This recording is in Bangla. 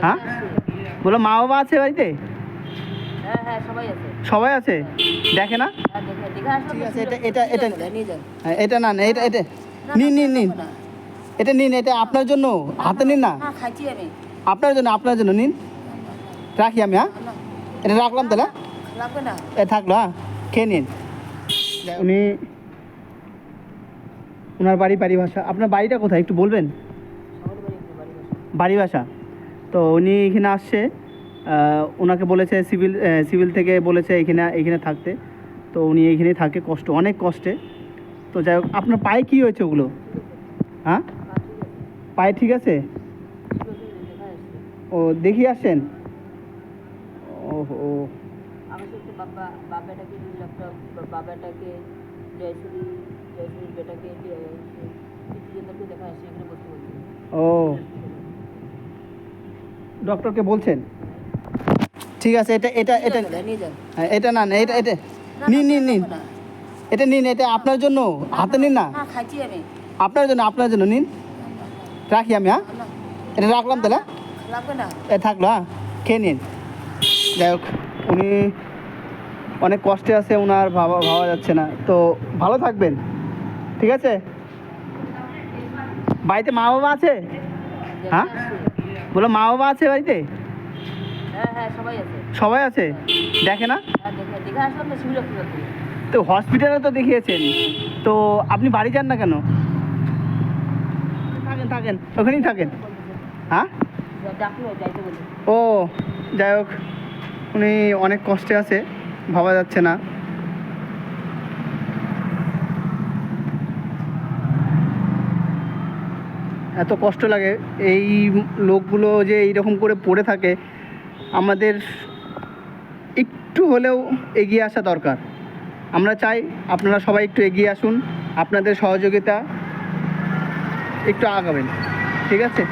হ্যাঁ? বলো মা বাবা আছে বাড়িতে? হ্যাঁ হ্যাঁ সবাই আছে। দেখে না? হ্যাঁ এটা- এটা- এটা- হ্যাঁ, এটা না না, এটা এটা। নিন নিন নিন। এটা নিন এটা আপনার জন্য। হাতে নিন না। আপনার জন্য আপনার জন্য নিন। রাখি আমি হ্যাঁ? এটা রাখলাম তাহলে এ থাকল হ্যাঁ? খেয়ে নিন। উনি ওনার বাড়ি বাড়ি ভাষা। আপনার বাড়িটা কোথায়? একটু বলবেন? বাড়ি ভাষা। তো উনি এখানে আসছে ওনাকে বলেছে সিভিল সিভিল থেকে বলেছে এখানে এখানে থাকতে। তো উনি এখানেই থাকে কষ্ট অনেক কষ্টে। তো যাই হোক আপনার পায়ে কী হয়েছে ওগুলো? হ্যাঁ? পায়ে ঠিক আছে? দেখা ও ও বাবা বাবাটাকে বাবাটাকে জয়শ্রী বেটাকে দেখা আসছে এখানে বসতে ও। ডক্টরকে বলছেন? ঠিক আছে এটা এটা এটা হ্যাঁ, এটা না না এটা এটা নিন নিন নিন। এটা নিন এটা আপনার জন্য। হাতে নিন না। হ্যাঁ আপনার জন্য আপনার জন্য নিন। রাখি আমি হ্যাঁ? এটা রাখলাম তাহলে লাগবে এ থাকল হ্যাঁ? খেয়ে নিন। যাই হোক উনি অনেক কষ্টে আছে ওনার ভাবা ভাবা যাচ্ছে না। তো ভালো থাকবেন। ঠিক আছে? বাড়িতে মা বাবা আছে? হ্যাঁ? বলো মা বাবা আছে বাড়িতে? হ্যাঁ হ্যাঁ সবাই আছে। দেখে না? হ্যাঁ তো হসপিটালে তো দেখিয়েছেন। তো আপনি বাড়ি যান না কেন? থাকেন থাকেন ওখানেই থাকেন। হ্যাঁ? ও যাই হোক উনি অনেক কষ্টে আছে ভাবা যাচ্ছে না। এত কষ্ট লাগে, এই লোকগুলো যে এইরকম করে পড়ে থাকে, আমাদের একটু হলেও এগিয়ে আসা দরকার। আমরা চাই আপনারা সবাই একটু এগিয়ে আসুন, আপনাদের সহযোগিতা একটু আগাবেন, ঠিক আছে?